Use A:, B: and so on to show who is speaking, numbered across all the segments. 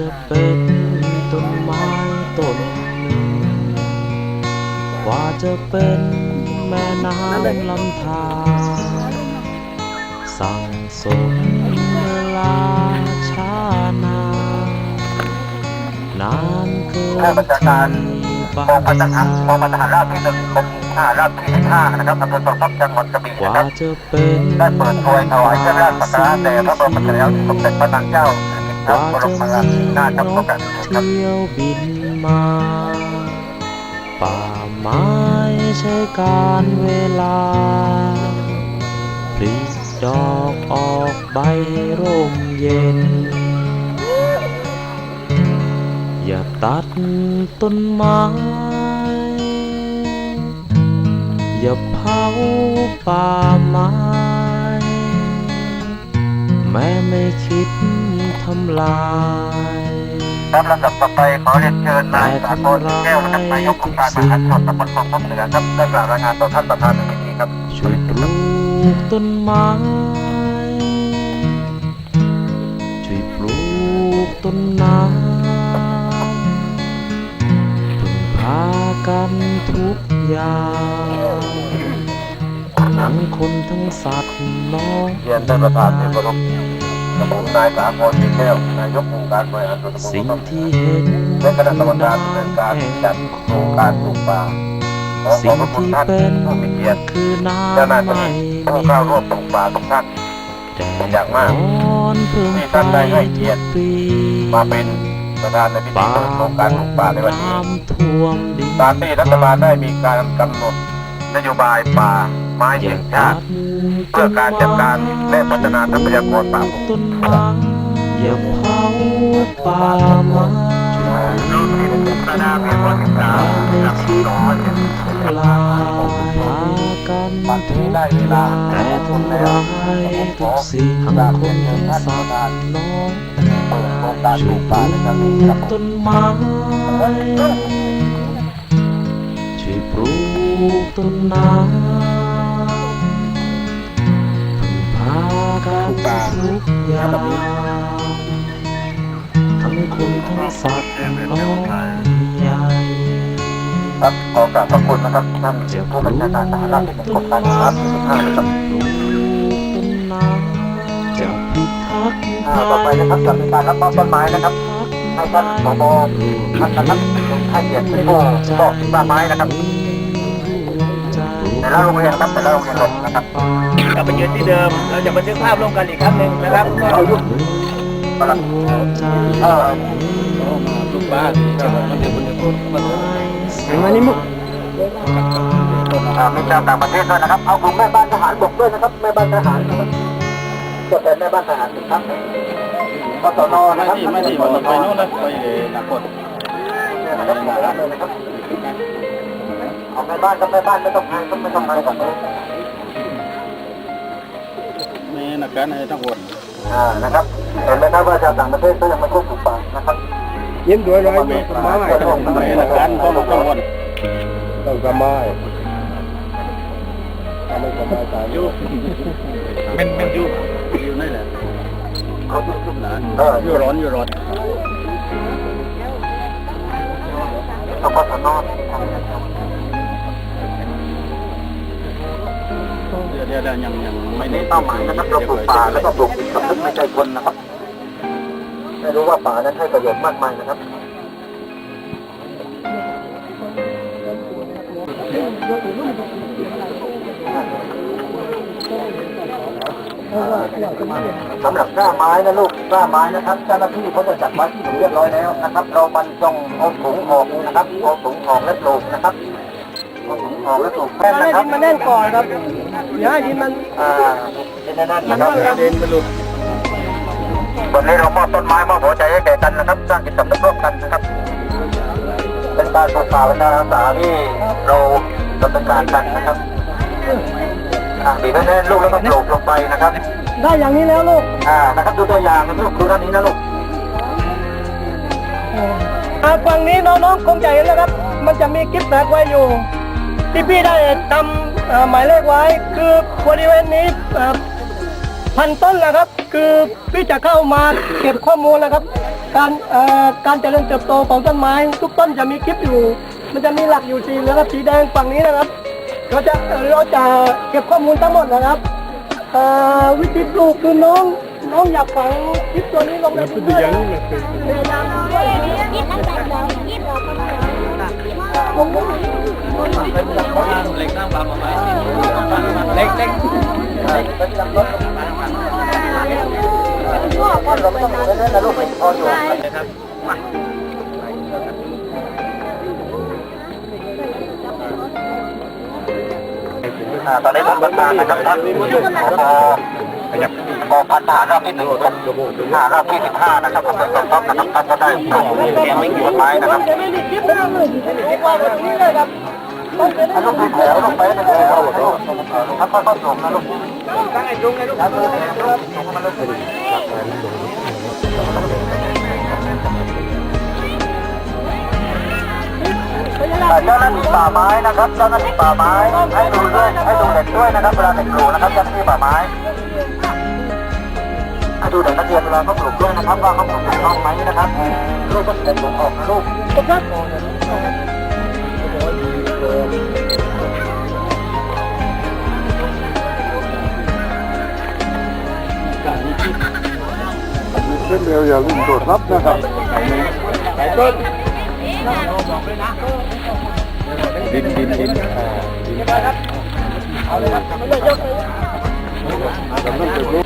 A: จะเป็นต้นไม้ต้นกว่าจะเป็นแม่น้ำลำธารสั่งสมเวลาช้านานนานเกิน
B: ผู้บัญชาการ
A: ที่บา
B: งพันทหาร
A: ง
B: กองพันทหารราบที่หนึ่งกรมทหารราบที่ห้านะครับอำเภอสองพักจังหวัดกระบี่นะครับได้เปิดตัวถวายเครื่องราชสักการะแด่พระบรมฉายาลักษณ์สมเด็จพระนางเจ้า ก
A: ว่า
B: บร
A: จะ
B: มราชิ
A: มี
B: นีนาถครับ
A: น
B: โอกกาสนี้ครับ
A: เที่ยวบินมา ป่าไม้ใช้การเวลาผลิดอกออกใบให้ร่มเย็น อย่าตัดต้นไม้ อย่าเผาป่าไม้ แม้ไม่คิดำลาย
B: ครับลำดับต่อไปขอเรียนเชิญนายสากลแก้วนะครับนายกองค์การมหาชนตำบลคลองพบเหนือครับได้กล่าวรายงานต่อท่านประธานในพิธีครับ
A: ช่วยปลูกต้นไม้ช่วยปลูกต้นน้ำพึ่งพากันทุกอย่างทั้งคนทั้งสัตว์น้อง
B: เรียนท่านประธานที่เคารพ กระผมนายสากลแก้วนายกองค์การบริหารส่วนตำบล
A: สิ่
B: ง
A: ที่เห็น
B: และคณะกรรมการดำเนินการจัดโครงการปลูกป่า
A: สิ่งที่เป็นคือน้
B: เจ้าหน้ำ
A: ไม่
B: ที่
A: มี
B: ผู้เข้าร่วมปลูกป่าทุกท่านเป็นอย่างมาก
A: ร้อนเพิ่ง
B: ที่
A: ไป
B: ท่านได้ให้เกียรติ
A: ปี
B: มาเป็นประธานในพิธีเปิดโครงการปลูกป่าในวันนี้
A: น้ำท่วมดิน
B: ตามที่รัฐบาลได้มีการกำหนดนโยบายป่า ไม้แห่
A: ย่าง
B: ชาติเพื่อการจัดการและพัฒนาทรัพยากรป่า
A: ต้นไม้อย่าเผาป่าไม้
B: คณะเพียงคนศึกษา
A: ไม่
B: กับ
A: คิด
B: น้อย
A: ทำลายพากัน
B: ปัจจุ
A: ทุ
B: บัน
A: ก
B: ได้เวลา
A: แต่ทำร้ายทุกสิ่งคงสัตว์น้อง
B: ช่วยปลูกป่าในครั้งนี้ครับ
A: ต้นไม้ช่วยปลูกต้นน้ พึ่งพากันทุกอย่างทั้งคนทั้งสัตว์น้อยใหญ่
B: ครับขอกราบขอบคุณนะครับท่านผู้บัญชาการทหารราบที่หนึ่งกรมการทหารราบที่สิบห้านะครับ
A: ต่
B: อไปนะครับจะมีการรับมอบต้นไม้นะครับให้ท่านผบท่านนะครับให้เกียรติเป็นผู้มอบต้นไม้นะครับ แต่ละโรงเรียนครับแต่ละโรงเรียนลงนะครับ
C: กลับไปยืนที่เดิม เราจะบันทึกภาพร่วมกันอีกครั้งหนึ่งนะครับก็เอาลูก
B: กำลังเออ
C: ลูกบ้านบันทึกบันทึกบันทึก
A: อันนี้มุก
B: มีชาวต่างประเทศด้วยนะครับ เอาของแม่บ้านทหารบกด้วยนะครับ แม่บ้านทหารนะครับกดแต่แม่บ้านทหารครับกศนนะครับ
C: ไม่ที่ไปโน่นนะไปตะกด
B: นะครับ ม่บ้านกับแม่บ้านไม่ต้องงานก็ไม่ต้องงานกับ
C: มีนักการในทั้งหมด
B: อ่านะครับเห็นไหมครับว่าชาวต่างประเทศก็ยังมาควบคุมป่านะครับ
C: ยิ้มด้วยร้อยเมตรไม้มีนักการก็มาทั้งหมด
B: ต้องสบาย
C: ไม่สบายใจอยู่เป็นเป็นอยู่อยู่นั่นแหละ
B: เขายุบยุบ
C: นะ
B: เออ
C: อยู่ร้อนอยู่ร้อน
B: ต้องกศน
C: เดี๋ยวยังยังไม่
B: นี่
C: ได้
B: เป้าหมายนะครับเราปลูกป่าแล้วก็ปลูกสำนึกในใจคนนะครับ ไม่รู้ว่าป่านั้นให้ประโยชน์มากมายนะครับสำหรับกล้าไม้นะลูกกล้าไม้นะครับเจ้าหน้าที่เขาจะจัดไว้ที่เรียบร้อยแล้วนะครับ เราบรรจงเอาถุงออกนะครับเอาถุงออกและปลูกนะครับ อาถุงออกและปลูกแป้น
D: ให้
B: นะครับ
D: ดินมันแน่นก่อนครับอย่าให้ดินมัน
B: อ่าเป็นนั่นนะครับ
C: เดินไปลุก
B: วันนี้เรามอบต้นไม้มอบหัวใจให้แก่กันนะครับ สร้างจิตสำนึกร่วมกันนะครับ เป็นการปลูกป่าประชาอาสาที่เราดำเนินการกันนะครับอ่าบีบให้แน่นลูกแล้วก็ปลูกลงไปนะครับ
D: ได้อย่างนี้แล้วลูก
B: อ่า นะครับดูตัวอย่างนะลูกดูด้านนี้นะลูก
D: อ่าฝั่งนี้น้องๆคงจะเห็นแล้วครับ มันจะมีกิ๊บแบกไว้อยู่ ที่พี่ได้ทำเอ่อหมายเลขไว้คือบริเวณนี้เอ่อพันต้นนะครับ คือพี่จะเข้ามาเก็บข้อมูลนะครับ การเอ่อการเจริญเติบโตของต้นไม้ ทุกต้นจะมีคลิปอยู่ มันจะมีหลักอยู่สีเหลืองกับสีแดงฝั่งนี้นะครับเราจะเอ่อเราจะเก็บข้อมูลทั้งหมดนะครับเอ่อวิธีปลูกคือน้องน้องอยากฝังคลิปตัวนี้ลงในพื้นที่พยายามด้วยผมก็
C: เล็กนั่งบางมาไหมเล็กเล็ก
B: เราไม่ต้องอยู่เรื่อยๆนะลูกพออยู่
C: นะครับมา
B: อ่าตอนนี้ผมประกาศนะครับท่านพอ ขยับพอพันทหารรอบที่หนึ่งครับทหารรอบที่สิบห้านะครับผมเป็นต้นนะครับท่านก็ได้ปลูกเลี้ยงต้นไม้นะครับ
D: จะไม่มีคลิปนะไม่มีคลิปวางแบบนี้เลยครับต้องเป็น
B: ถ้าลูกเป็นแถวลงไปเป็นแถวถ้อยๆส่งนะลูกตั้งไอ้ตรงไงลูกครับส่งมันเลยเจ้าหน้าที่ป่าไม้นะครับเจ้าหน้าที่ป่าไม้ให้ดูด้วยให้ดูเด็กด้วยนะครับเวลาเด็กปลูนะครับเจ้าหน้าที่ป่าไม้ ให้ดูเด็กนักเรียนเวลาเขาปลูกด้วยนะครับว่าเขาปลูกถูกต้องไหมนะครับลูกก็เด็กปลูกออกนะลูก
D: ครับ
B: เส้นเดียวอย่าลืมตรวจรับนะครับ
C: สายต้นดินดินดินดิน
D: เอาเลยครับไม่เลยยกเลย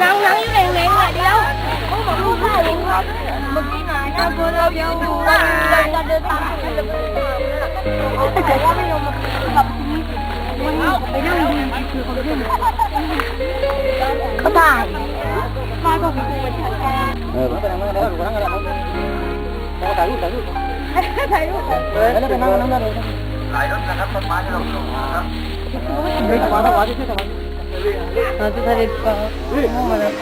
E: นั่งนั่งอยู่เล้งๆอะเดียวเขาบอกลูกข้าวเองค ไปนั่งดูคือเขาขึ้นเขาตายมาก็คือไปถ่าย
B: เออไปนั่งนั่งนั่งนั่งนั่งถ่ายรูปถ่ายรูป
E: ถ่ายรูป
B: เออนั่งนั่งนั่งนั่งถ่ายรูปนะครับต้นไม้ที่เราปลูกนะครับ
D: ไม่ทำอะไรที่ทำอะไรเราจะได้ฟังมาแล้ว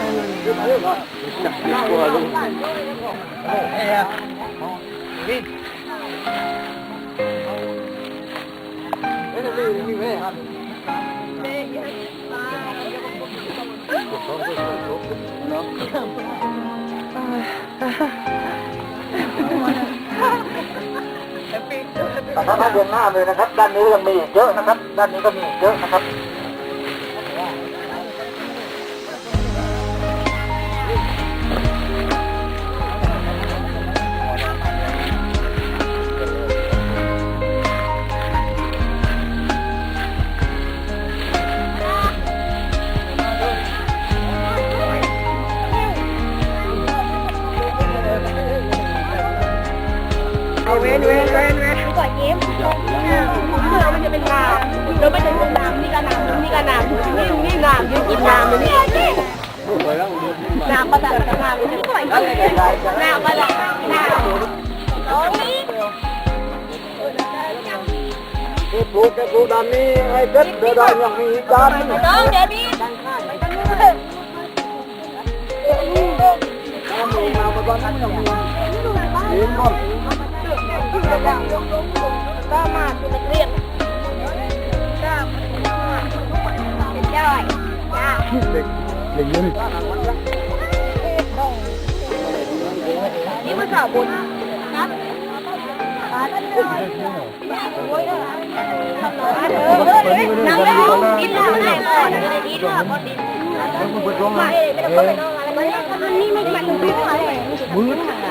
B: แต่ถ้าเดือนหน้าเลยนะครับ ด้านนี้ยังมีอีกเยอะนะครับ ด้านนี้ก็มีอีกเยอะนะครับ
D: เอาเว้นเว้นเว้นเว้น
E: ก่อนเยิ้มเมื่อมันจะเป็นน้ำแล้วไปถึงน้ำนี่ก็น้ำนี่ก็น้ำนี่นี่น้ำยืนกินน้ำนี่น้ำประดับน้ำนี่ก่อนน้ำประดับน้ำตรงนี้
B: ที่ปลูกแค่ปลูกด้านนี้ให้เด็ดเดินได้ยังมีด้านนี้
E: น้องเดี๋ยวนี้
B: มาประมาณนั้ นยังมีเห็นก่อน
E: ก็มาคือนักเรียนก็เป็นย่อยจ้า
B: เด็กเด็กยืน
E: นี่มันสาวบุญนะนั่งได้ดินได้ได้ก่อนดินว่าบนดินไม่ไม่ต้องไปนอนอะไรมันนี่ไม่มันไม่ได้มืดจ้ะไม่หลับตาไม่ห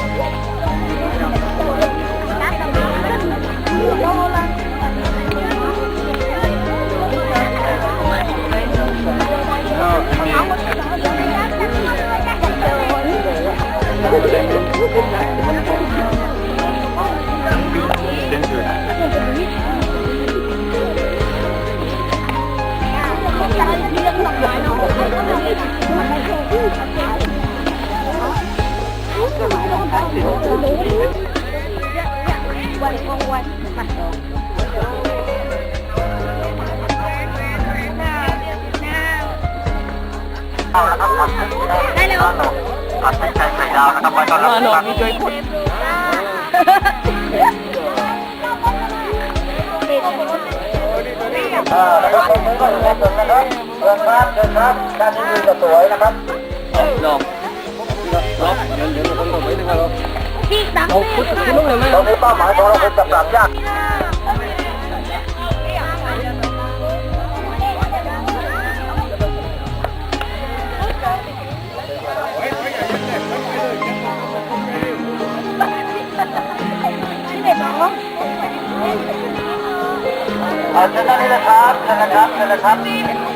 E: ได้เร็ว
B: ตัดสินใจใส่ดาวนะครับว่าตอนรับ
D: หลงช่วยพูดเอ
B: อแล้วก็ตรงนี้ก็อยู่ในส่วนนะครับเดินครับเดินครับด้านนี้ดีกว่าสวยนะครับห
C: ลบหลบเดี๋ยวเดี๋ยวผมบอกไว้นะครับ
E: ที่ตัง
D: เอาพูดคุณลุงเลยไหม
B: ตรงนี้เป้าหมายของเราคือจับปรับยาก
E: ที่เด็กน้อง
B: เอาเชิญด้านนี้นะครับเชิญนะครับเชิญนะครับ